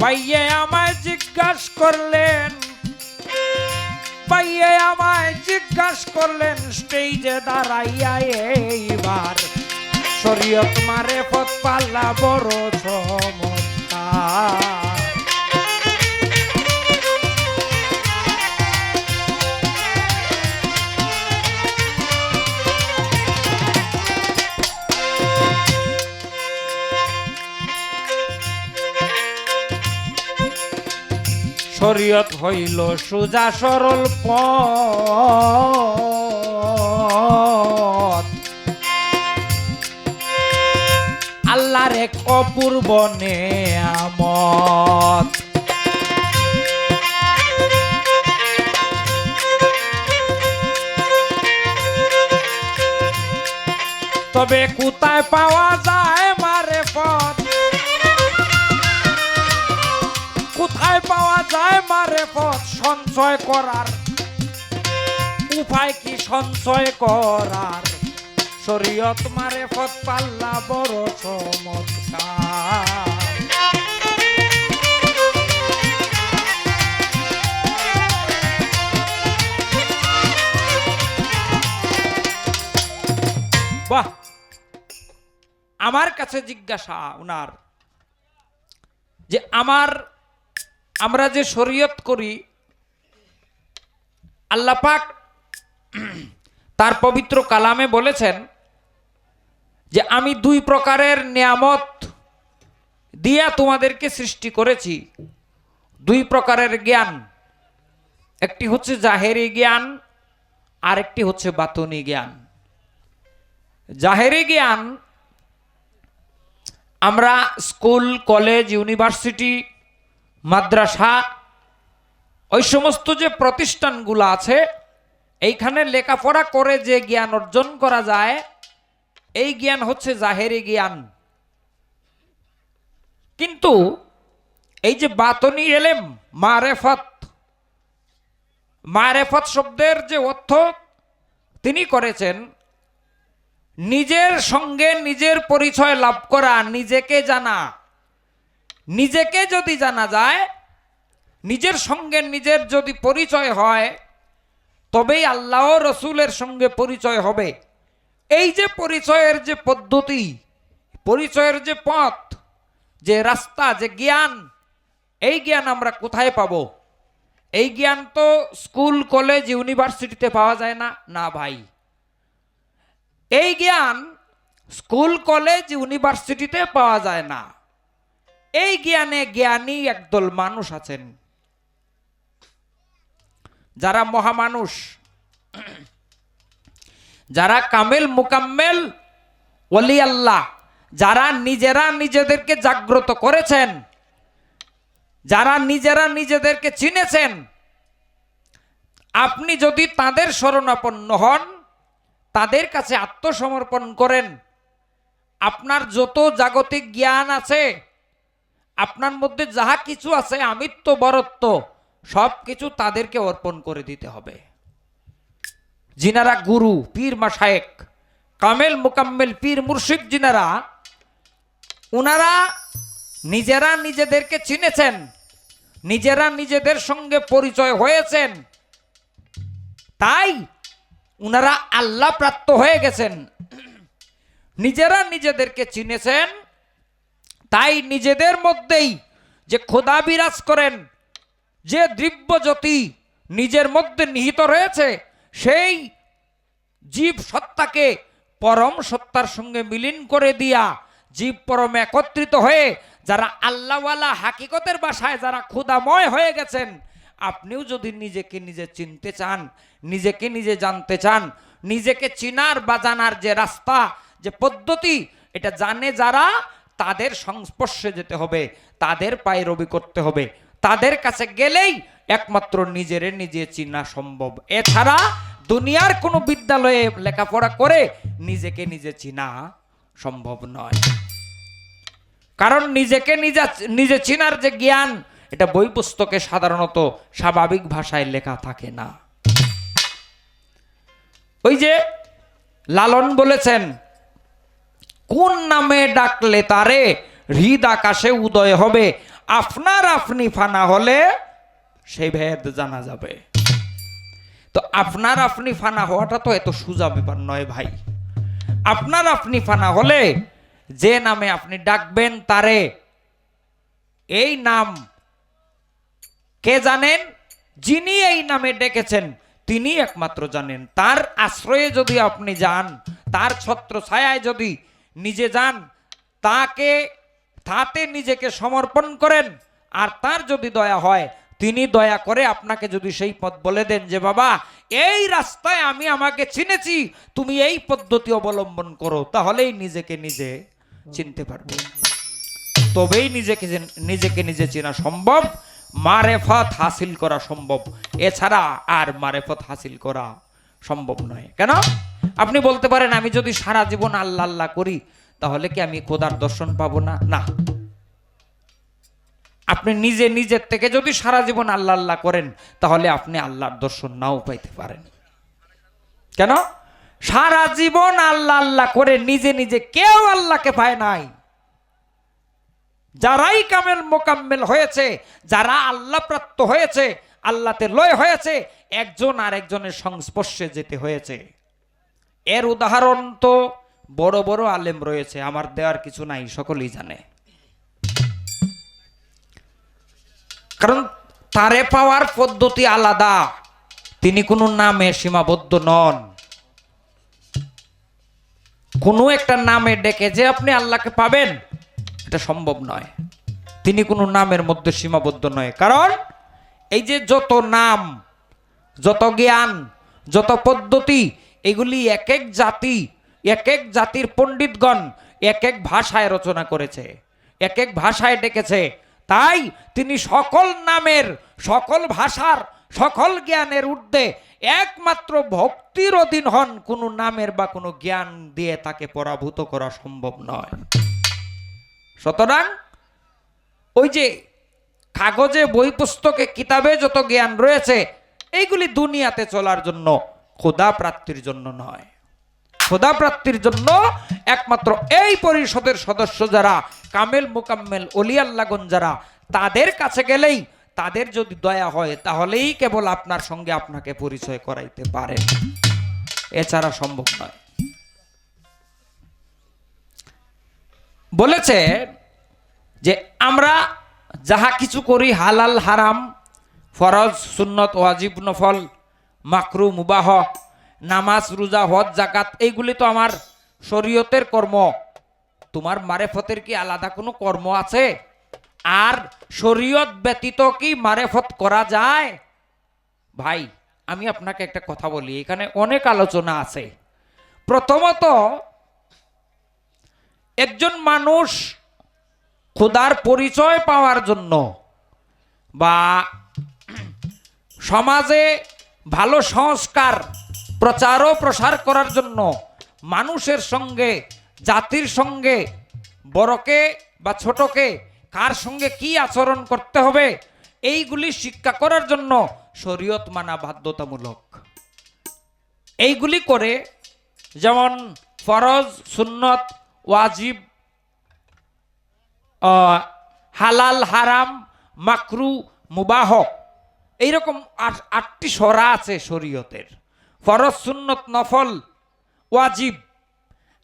পাইয়ে আমায় জিজ্ঞাস করলেন, পাইয়ে আমায় জিজ্ঞাস করলেন, স্টেজে দাঁড়াইয়া এইবার শরীয়ত মারে পথ পাল্লা বড় চমৎকার। শরীয়ত হইল সুজা সরল পথ। আল্লাহর এক অপূর্ব নেয়ামত। তবে কোথায় পাওয়া যায় মারে পথ সঞ্চয় করার। উপায় কি সঞ্চয় করার? শরীয়ত মারে পথ পাল্লা বড় চমৎকার। বাহ! আমার কাছে জিজ্ঞাসা উনার যে আমার আমরা যে শরীয়ত করি, আল্লাহ পাক তার পবিত্র কালামে বলেছেন যে আমি দুই প্রকারের নিয়ামত দিয়া তোমাদেরকে সৃষ্টি করেছি। দুই প্রকারের জ্ঞান, একটি হচ্ছে জাহেরি জ্ঞান আর একটি হচ্ছে বাতনি জ্ঞান। জাহেরি জ্ঞান আমরা স্কুল, কলেজ, ইউনিভার্সিটি মাদ্রাসা, ওই সমস্ত যে প্রতিষ্ঠানগুলো আছে, এইখানে লেখাপড়া করে যে জ্ঞান অর্জন করা যায়, এই জ্ঞান হচ্ছে জাহেরি জ্ঞান। কিন্তু এই যে বাতনি এলেম, মারেফত মারেফত শব্দের যে অর্থ তিনি করেছেন, নিজের সঙ্গে নিজের পরিচয় লাভ করা, নিজেকে জানা। নিজেকে যদি জানা যায়, নিজের সঙ্গে নিজের যদি পরিচয় হয়, তবেই আল্লাহ রসুলের সঙ্গে পরিচয় হবে। এই যে পরিচয়ের যে পদ্ধতি, পরিচয়ের যে পথ, যে রাস্তা, যে জ্ঞান, এই জ্ঞান আমরা কোথায় পাব? এই জ্ঞান তো স্কুল, কলেজ, ইউনিভার্সিটিতে পাওয়া যায় না। না ভাই। এই জ্ঞান স্কুল, কলেজ, ইউনিভার্সিটিতে পাওয়া যায় না। এই জ্ঞানে জ্ঞানী একদল মানুষ আছেন। যারা মহামানুষ, যারা কামেল মুকাম্মেল অলি আল্লাহ, যারা নিজেরা নিজেদেরকে জাগ্রত করেছেন, যারা নিজেরা নিজেদেরকে চিনেছেন, আপনি যদি তাদের শরণাপন্ন হন, তাদের কাছে আত্মসমর্পণ করেন, আপনার যত জাগতিক জ্ঞান আছে আপনার মধ্যে যাহা কিছু আছে, আমিত্ব, বরত্ব, সব কিছু তাদেরকে অর্পণ করে দিতে হবে। জিনারা গুরু, পীর মাসায়েক কামেল মোকাম্মেল পীর মুর্শিদ জিনারা উনারা নিজেরা নিজেদেরকে চিনেছেন, নিজেরা নিজেদের সঙ্গে পরিচয় হয়েছেন। তাই উনারা আল্লাহ প্রাপ্ত হয়ে গেছেন। নিজেরা নিজেদেরকে চিনেছেন তাই নিজেদের মধ্যেই যে খোদা বিরাজ করেন, যে দিব্য জ্যোতি নিজের মধ্যে নিহিত রয়েছে, সেই জীব সত্তাকে পরম সত্তার সঙ্গে মিলিন করে দিয়া জীব পরম একত্রিত হয়ে যারা আল্লাহওয়ালা হাকিকতের বাসায় যারা ক্ষুদাময় হয়ে গেছেন, আপনিও যদি নিজেকে নিজে চিনতে চান, নিজেকে নিজে জানতে চান, নিজেকে চিনার বা জানার যে রাস্তা, যে পদ্ধতি, এটা জানে যারা তাদের সংস্পর্শে যেতে হবে, তাদের পায়ে রবি করতে হবে। তাদের কাছে গেলেই একমাত্র নিজের নিজে চিনা সম্ভব। এছাড়া দুনিয়ার কোনো বিদ্যালয়ে লেখাপড়া করে নিজেকে নিজে চিনা সম্ভব নয়। কারণ নিজেকে নিজে নিজে চিনার যে জ্ঞান, এটা বই পুস্তকে সাধারণত স্বাভাবিক ভাষায় লেখা থাকে না। ওই যে লালন বলেছেন কোন নামে ডাকলে তারে হৃদ আকাশে উদয় হবে? আপনার আপনি ফানা হলে সে ভেদ জানা যাবে। তো আপনার আপনি ফানা হওয়াটা তো এত সোজা ব্যাপার নয় ভাই। আপনার আপনি ফানা হলে যে নামে আপনি ডাকবেন তারে এই নাম কে জানেন? যিনি এই নামে ডেকেছেন তিনি একমাত্র জানেন। তার আশ্রয়ে যদি আপনি যান, তার ছত্র ছায়ায় যদি নিজে যান, তাকে, তাতে নিজেকে সমর্পণ করেন। আর তার যদি দয়া হয়, তিনি দয়া করে আপনাকে যদি সেই পথ বলে দেন যে, বাবা, এই রাস্তায় আমি আমাকে চিনেছি, তুমি এই পদ্ধতি অবলম্বন করো, তাহলেই নিজেকে নিজে চিনতে পারবে। তবেই নিজেকে নিজেকে নিজে চেনা সম্ভব, মারেফত হাসিল করা সম্ভব। এছাড়া আর মারেফত হাসিল করা সম্ভব নয়। কেন? আপনি বলতে পারেন, আমি যদি সারা জীবন আল্লাহ আল্লাহ করি, তাহলে কি আমি খোদার দর্শন পাবো না? না। আপনি নিজে নিজের থেকে যদি সারা জীবন আল্লাহ আল্লাহ করেন, তাহলে আপনি আল্লাহর দর্শন নাও পাইতে পারেন। কেন? সারা জীবন আল্লাহ আল্লাহ করে নিজে নিজে কেউ আল্লাহকে পায় নাই। যারাই কামেল, মোকাম্মেল হয়েছে, যারা আল্লাহ প্রাপ্ত হয়েছে, আল্লাহতে লয় হয়েছে, একজন আর একজনের সংস্পর্শে যেতে হয়েছে। এর উদাহরণ তো বড় বড় আলেম রয়েছে, আমার দেওয়ার কিছু নাই, সকলেই জানে। কারণ তারে পাওয়ার পদ্ধতি আলাদা, তিনি কোনো নামে সীমাবদ্ধ নন। কোনো একটা নামে ডেকে যে আপনি আল্লাহকে পাবেন, এটা সম্ভব নয়। তিনি কোনো নামের মধ্যে সীমাবদ্ধ নয়। কারণ এই যে যত নাম, যত জ্ঞান, যত পদ্ধতি এগুলি এক এক জাতি এক এক জাতির পণ্ডিতগণ এক এক ভাষায় রচনা করেছে এক এক ভাষায় ডেকেছে। তাই তিনি সকল নামের, সকল ভাষার, সকল জ্ঞানের ঊর্ধ্বে একমাত্র ভক্তির অধীন হন, কোনো নামের বা কোনো জ্ঞান দিয়ে তাকে পরাভূত করা সম্ভব নয়। সুতরাং ওই যে কাগজে বই পুস্তকে কিতাবে যত জ্ঞান রয়েছে, এইগুলি দুনিয়াতে চলার জন্য খোদা প্রাপ্তির জন্য নয়। খোদা প্রাপ্তির জন্য একমাত্র এই পরিষদের সদস্য যারা, কামেল মোকাম্মেল অলিয়াল্লাগন যারা, তাদের কাছে গেলেই তাদের যদি দয়া হয়, তাহলেই কেবল আপনার সঙ্গে আপনাকে পরিচয় করাইতে পারেন এছাড়া সম্ভব নয়। বলেছে যে, আমরা যাহা কিছু করি হালাল, হারাম, ফরজ, সুন্নত, ওয়াজিব, নফল মাকরু, মুবাহ, নামাজ, রোজা, হজ, জাকাত, এইগুলি তো আমার শরীয়তের কর্ম। তোমার মারেফতের কি আলাদা কোনো কর্ম আছে? আর শরীয়ত ব্যতীত কি মারেফত করা যায়? ভাই, আমি আপনাকে একটা কথা বলি, এখানে অনেক আলোচনা আছে। প্রথমত, একজন মানুষ খোদার পরিচয় পাওয়ার জন্য বা সমাজে ভালো সংস্কার, প্রচার ও প্রসার করার জন্য মানুষের সঙ্গে, জাতির সঙ্গে, বড়কে বা ছোটকে কার সঙ্গে কি আচরণ করতে হবে, এইগুলি শিক্ষা করার জন্য শরীয়ত মানা বাধ্যতামূলক। এইগুলি করে যেমন ফরজ, সুন্নত, ওয়াজিব হালাল, হারাম, মাকরু মুবাহ এইরকম আট- আটটি সরা আছে শরীয়তের। ফরজ, সুন্নত, নফল, ওয়াজিব।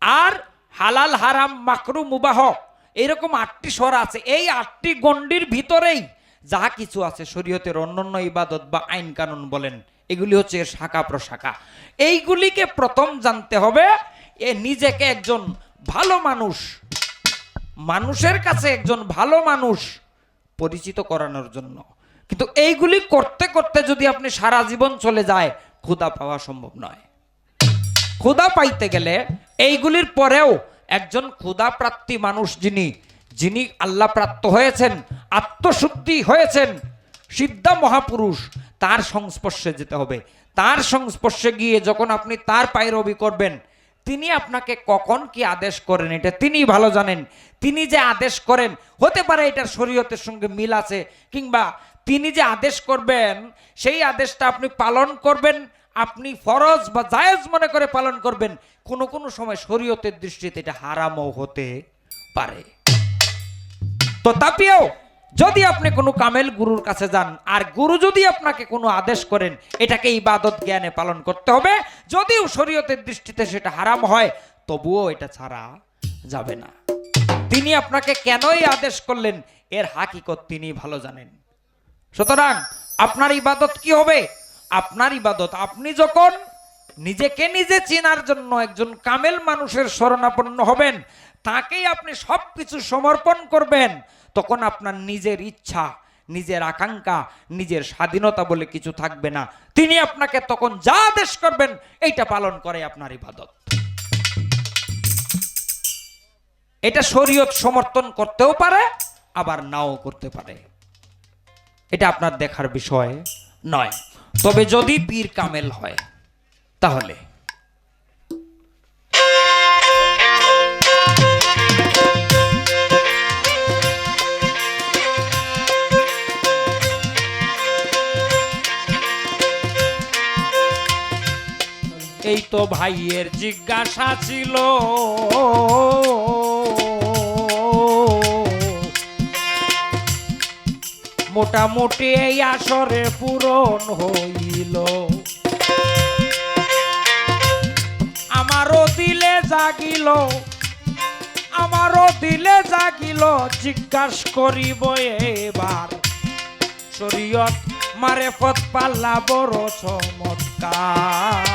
আর হালাল, হারাম, মাকরু, মুবাহ এরকম আটটি স্বর আছে। এই আটটি গণ্ডির ভিতরেই যাহা কিছু আছে শরীয়তের অন্যান্য ইবাদত বা আইন কানুন বলেন, এগুলি হচ্ছে এর শাখা প্রশাখা। এইগুলিকে প্রথম জানতে হবে, এ নিজেকে একজন ভালো মানুষ, মানুষের কাছে একজন ভালো মানুষ পরিচিত করানোর জন্য। কিন্তু এইগুলি করতে করতে যদি আপনি সারা জীবন চলে যায় ক্ষুদা পাওয়া সম্ভব নয়। ক্ষুদা পাইতে গেলে এইগুলির পরেও একজন ক্ষুধা প্রাপ্তি মানুষ যিনি যিনি আল্লাহ প্রাপ্ত হয়েছেন, আত্মশুদ্ধি হয়েছেন, সিদ্ধা মহাপুরুষ, তার সংস্পর্শে যেতে হবে। তার সংস্পর্শে গিয়ে যখন আপনি তার পায়রবি করবেন, তিনি আপনাকে কখন কি আদেশ করেন এটা তিনি ভালো জানেন। তিনি যে আদেশ করেন, হতে পারে এটার শরীয়তের সঙ্গে মিল আছে, কিংবা তিনি যে আদেশ করবেন, সেই আদেশটা আপনি পালন করবেন, আপনি ফরজ বা জায়েজ মনে করে পালন করবেন, কোনো কোনো সময় শরীয়তের দৃষ্টিতে এটা হারামও হতে পারে। তো তথাপিও যদি আপনি কোনো কামেল গুরুর কাছে যান, আর গুরু যদি আপনাকে কোনো আদেশ করেন, এটাকে ইবাদত জ্ঞানে পালন করতে হবে, যদিও শরীয়তের দৃষ্টিতে সেটা হারাম হয়, তবুও এটা ছাড়া যাবে না। তিনি আপনাকে কেনই আদেশ করলেন, এর হাকিকত তিনি ভালো জানেন। সুতরাং আপনার ইবাদত কি হবে? আপনার ইবাদত, আপনি যখন নিজেকে নিজে চেনার জন্য একজন কামেল মানুষের শরণাপন্ন হবেন, তাকেই আপনি সব কিছু সমর্পণ করবেন, তখন আপনার নিজের ইচ্ছা, নিজের আকাঙ্ক্ষা, নিজের স্বাধীনতা বলে কিছু থাকবে না। তিনি আপনাকে তখন যা আদেশ করবেন, এইটা পালন করে আপনার ইবাদত। এটা শরীয়ত সমর্থন করতেও পারে, আবার নাও করতে পারে। এটা আপনার দেখার বিষয় নয়। তবে যদি পীর কামেল হয়, তাহলে। এই তো ভাইয়ের জিজ্ঞাসা ছিল। মোটামুটি এই আসরে পূরণ হইল। আমারও দিলে জাগিল, আমারও দিলে জাগিল, জিজ্ঞাস করিব এবার। শরীয়ত মারে পথ পাল্লা বড় চমৎকার।